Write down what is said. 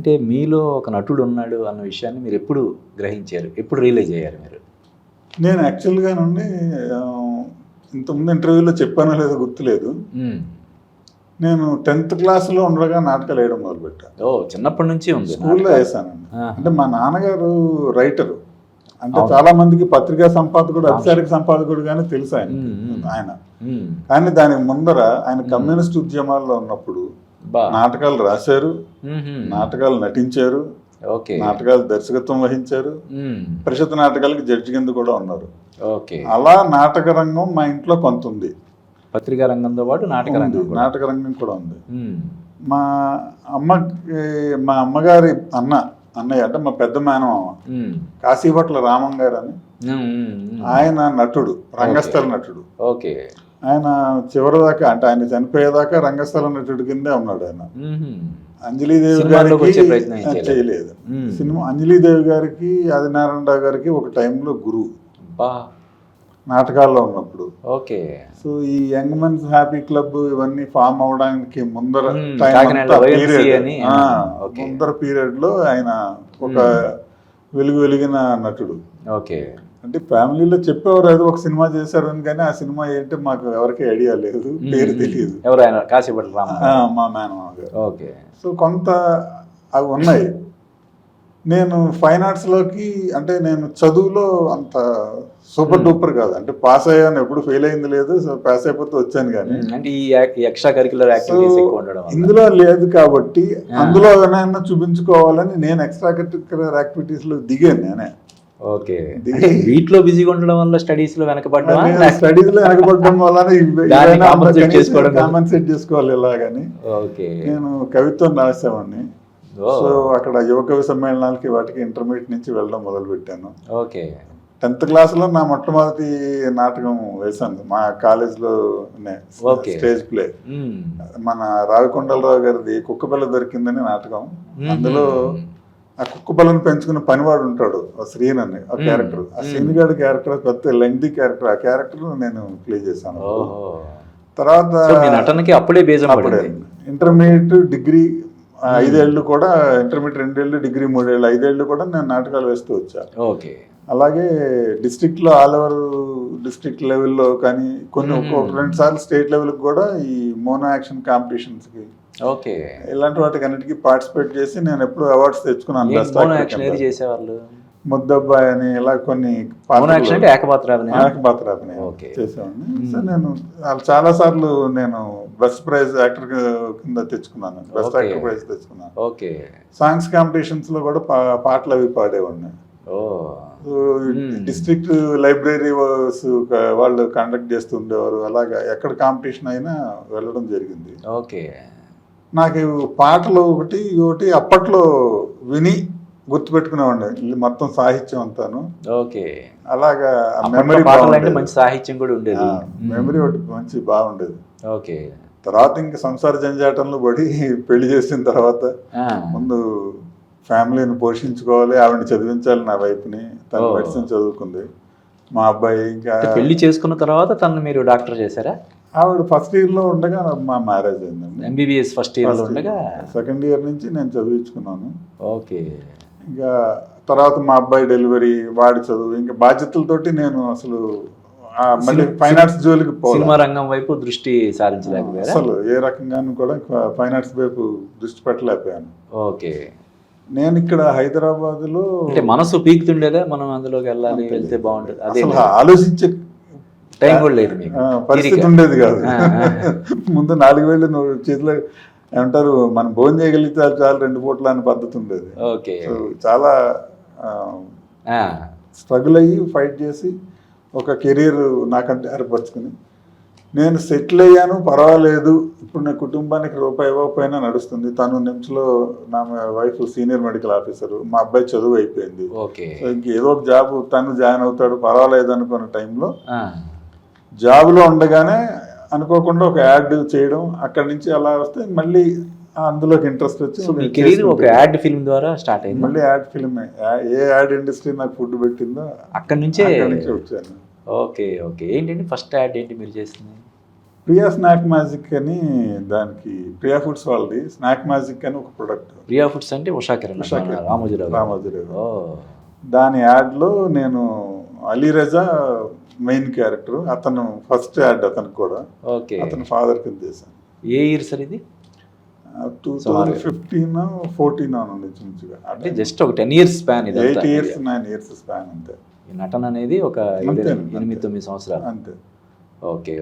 అంటే మీలో ఒక నటుడు ఉన్నాడు అన్న విషయాన్ని మీరు ఎప్పుడు గ్రహించారు ఎప్పుడు రియలైజ్ అయ్యారు మీరు నేను యాక్చువల్గా నుండి ఇంతకుముందు ఇంటర్వ్యూలో చెప్పానో లేదో గుర్తులేదు. నేను టెన్త్ క్లాస్లో ఉండగా నాటకాలు వేయడం మొదలుపెట్టాను ఓ చిన్నప్పటి నుంచి ఉంది స్కూల్లో. వేసానండి ఆహా. అంటే మా నాన్నగారు రైటరు అంటే. చాలా మందికి పత్రికా సంపాదకుడు అధికారిక సంపాదకుడు కానీ తెలుసు ఆయన. ఆయన. కానీ దానికి ముందర ఆయన కమ్యూనిస్ట్ ఉద్యమాల్లో ఉన్నప్పుడు నాటకాలు రాశారు. నాటకాలు నటించారు నాటకాలు దర్శకత్వం వహించారు. పరిషత్ నాటకాలకి జడ్జి కింద కూడా ఉన్నారు ఓకే అలా నాటక రంగం మా ఇంట్లో కొంత ఉంది పత్రికా రంగంతో పాటు నాటక. రంగం. నాటక రంగం కూడా ఉంది. మా అమ్మకి మా అమ్మగారి అన్న అన్నయ్య అంటే మా పెద్ద మేనమామ మ్మ్. కాశీపట్ల రామం గారు అని. ఆయన నటుడు రంగస్థల నటుడు ఓకే ఆయన చివరి దాకా అంటే ఆయన చనిపోయేదాకా రంగస్థల నటుడు కిందే ఉన్నాడు ఆయన. అంజలీదేవి గారికి చేయలేదు. సినిమా అంజలీదేవి గారికి ఆదినారాయణరావు గారికి ఒక టైంలో గురువు. నాటకాల్లో ఉన్నప్పుడు. ఓకే. సో ఈ యంగ్ మెన్స్ హ్యాపీ క్లబ్ ఇవన్నీ ఫామ్ అవడానికి ముందర. ముందర పీరియడ్లో ఆయన ఒక వెలుగు వెలిగిన నటుడు. ఓకే. అంటే ఫ్యామిలీలో చెప్పేవారు ఏదో ఒక సినిమా చేశారని కానీ ఆ సినిమా ఏంటో మాకు ఎవరికి ఐడియా లేదు పేరు తెలియదు. ఎవరు ఆయన? కాశీపట్ల రామ? ఆ, మా మేనమామ గారు. ఓకే. సో కొంత అవి ఉన్నాయి. నేను ఫైన్ ఆర్ట్స్లోకి అంటే నేను చదువులో అంత సూపర్ డూపర్ కాదు. అంటే పాస్ అయ్యాను ఎప్పుడు ఫెయిల్ అయింది లేదు సో పాస్ అయిపోతే వచ్చాను కానీ. అంటే ఈ ఎక్స్ట్రా వల్ల. ఇందులో లేదు కాబట్టి అందులో ఏమైనా చూపించుకోవాలని నేను ఎక్స్ట్రా కరిక్యులర్ యాక్టివిటీస్లో దిగాను నేనే. ఓకే. వీటిలో బిజీగా ఉండడం వల్ల స్టడీస్లో వెనకబడ్డా స్టడీస్లో వెనకబడడం వల్ల. కాంపన్సేట్ చేసుకోవాలి ఇలాగని ఓకే. నేను కవిత్వం రాసేవాడిని. సో అక్కడ యువ కవి సమ్మేళనాలకి వాటికి ఇంటర్మీడియట్ నుంచి వెళ్ళడం మొదలు పెట్టాను ఓకే. టెన్త్ క్లాస్లో నా మొట్టమొదటి నాటకం వేశాను. మా కాలేజ్లో. Stage play. మన రావికొండలరావు గారిది కుక్కపిల్ల దొరికిందని నాటకం. అందులో ఆ కుక్క పిల్లని పెంచుకున్న పనివాడు ఉంటాడు ఆ శ్రీన్ అని ఆ. క్యారెక్టర్. ఆ మ్మ్. శ్రీన్ గారి క్యారెక్టర్ పెద్ద లెంగ్ది క్యారెక్టర్ ఆ క్యారెక్టర్ నేను ప్లే చేశాను. తర్వాత నటనకి అప్పుడే బేజం అప్పుడే. ఇంటర్మీడియట్ డిగ్రీ ఐదేళ్ళు కూడా ఇంటర్మీడియట్ రెండేళ్ళు డిగ్రీ మూడేళ్ళు ఐదేళ్ళు కూడా నేను నాటకాలు వేస్తూ వచ్చా. ఓకే. అలాగే డిస్ట్రిక్ట్లో ఆల్ ఓవర్ డిస్ట్రిక్ట్ లెవెల్లో కానీ కొన్ని రెండు సార్లు స్టేట్ లెవెల్కి కూడా ఈ మోనో యాక్షన్ కాంపిటీషన్స్కి ఓకే. ఇలాంటి వాటికి అన్నిటికీ పార్టిసిపేట్ చేసి నేను ఎప్పుడు అవార్డ్స్ తెచ్చుకున్నాను. చేసేవాళ్ళు? ముద్దబ్బాయి అని ఇలా కొన్ని ఏకపాత్ర. చేసేవాడిని. మ్మ్. సో నేను చాలా సార్లు నేను బెస్ట్ ప్రైజ్ యాక్టర్ కింద తెచ్చుకున్నాను. బెస్ట్. యాక్టర్ ప్రైజ్ తెచ్చుకున్నాను. ఓకే. సాంగ్స్ కాంపిటీషన్స్లో కూడా పాటలు అవి పాడేవాడిని. డిస్ట్రిక్ట్ లైబ్రరీ వాళ్ళు కండక్ట్ చేస్తుండేవారు. అలాగా ఎక్కడ కాంపిటీషన్ అయినా వెళ్ళడం జరిగింది. ఓకే. నాకు పాటలు ఒకటి ఒకటి అప్పట్లో విని గుర్తుపెట్టుకునేవాడిని. ఇది మొత్తం సాహిత్యం అంతాను. ఓకే. అలాగా మెమరీ మంచి సాహిత్యం కూడా ఉండేది. మెమరీ ఒకటి మంచి బాగుండేది. ఓకే. తర్వాత ఇంక సంసార జంజాటంలో పడి పెళ్ళి చేసిన తర్వాత ముందు ఫ్యామిలీని పోషించుకోవాలి ఆవిడని చదివించాలి నా వైపుని. తను. మెడిసిన్ చదువుకుంది. మా అబ్బాయి ఇంకా పెళ్ళి చేసుకున్న తర్వాత తను మీరు డాక్టర్ చేశారా? ఆవిడ ఫస్ట్ ఇయర్లో ఉండగా మా మ్యారేజ్ అయిందండి. ఎంబీబీఎస్ ఫస్ట్ ఇయర్లో ఉండగా? సెకండ్ ఇయర్ నుంచి నేను చదివించుకున్నాను. ఓకే. ఇంకా తర్వాత మా అబ్బాయి డెలివరీ వాడి చదువు ఇంకా బాధ్యతలతోటి నేను అసలు మళ్ళీ ఫైన్ ఆర్ట్స్ జోలికి సినిమా రంగం వైపు దృష్టి సారించలేకపోయారా? అసలు ఏ రకంగానూ కూడా ఫైన్ ఆర్ట్స్ వైపు దృష్టి పెట్టలేకపోయాను. ఓకే. నేను ఇక్కడ హైదరాబాద్లో అంటే మనసు పీకుతుండేదా? మనం అందులోకి వెళ్ళాలి వెళ్తే బాగుంటుంది. అదే అసలు ఆలోచించే టైం కూడా లేదు పరిస్థితి. ఉండేది కాదు. ముందు నాలుగు వేలు నువ్వు చేతిలో ఏమంటారు మనం భోజనం చేయగలిగితే చాలు రెండు పూట్ల అనే పద్ధతి ఉండేది. ఓకే. చాలా స్ట్రగుల్ అయ్యి ఫైట్ చేసి ఒక కెరీర్ నాకంటే ఏర్పరచుకుని నేను సెటిల్ అయ్యాను పర్వాలేదు. ఇప్పుడు నా కుటుంబానికి రూపాయి ఇవ్వకపోయినా నడుస్తుంది. తను నిమ్స్లో నా వైఫ్ సీనియర్ మెడికల్ ఆఫీసర్. మా అబ్బాయి చదువు అయిపోయింది. ఓకే. సో ఇంక ఏదో ఒక జాబ్ తను జాయిన్ అవుతాడు పర్వాలేదు అనుకున్న టైంలో జాబ్లో ఉండగానే అనుకోకుండా ఒక యాడ్ చేయడం అక్కడి నుంచి అలా వస్తే మళ్ళీ అందులోకి ఇంట్రెస్ట్ వచ్చి ఒక. యాడ్ ఫిల్మ్ ద్వారా స్టార్ట్ అయింది మళ్ళీ యాడ్ ఫిల్మ్ ఏ యాడ్ ఇండస్ట్రీ నాకు ఫుడ్ పెట్టిందో అక్కడి నుంచే వచ్చాను ఓకే ఓకే ఏంటండి ఫస్ట్ యాడ్ ఏంటి మీరు చేసింది ప్రియా స్నాక్ మ్యాజిక్ అని దానికి ప్రియా ఫుడ్స్ వాళ్ళది స్నాక్ మ్యాజిక్ అని ఒక ప్రొడక్ట్ ప్రియా ఫుడ్స్ అంటే ఉషా కిరణ్ ఉషా కిరణ్. రామోజీరావు. రామోజీరావు. దాని యాడ్లో నేను అలీ రజా మెయిన్ క్యారెక్టర్ అతను ఫస్ట్ యాడ్ అతనికి కూడా. ఓకే అతని ఫాదర్ కింద చేశాను ఏ ఇయర్ సార్ ఇది? టూ. థౌజండ్ ఫిఫ్టీన్ ఫోర్టీన్ అని ఇంచుమించుగా అంటే జస్ట్ ఒక టెన్ ఇయర్స్ స్పాన్ ఇది eight years nine years span అంతే. ఈ నటన అనేది ఒక. ఎనిమిది తొమ్మిది సంవత్సరాలు. అంతే. ఓకే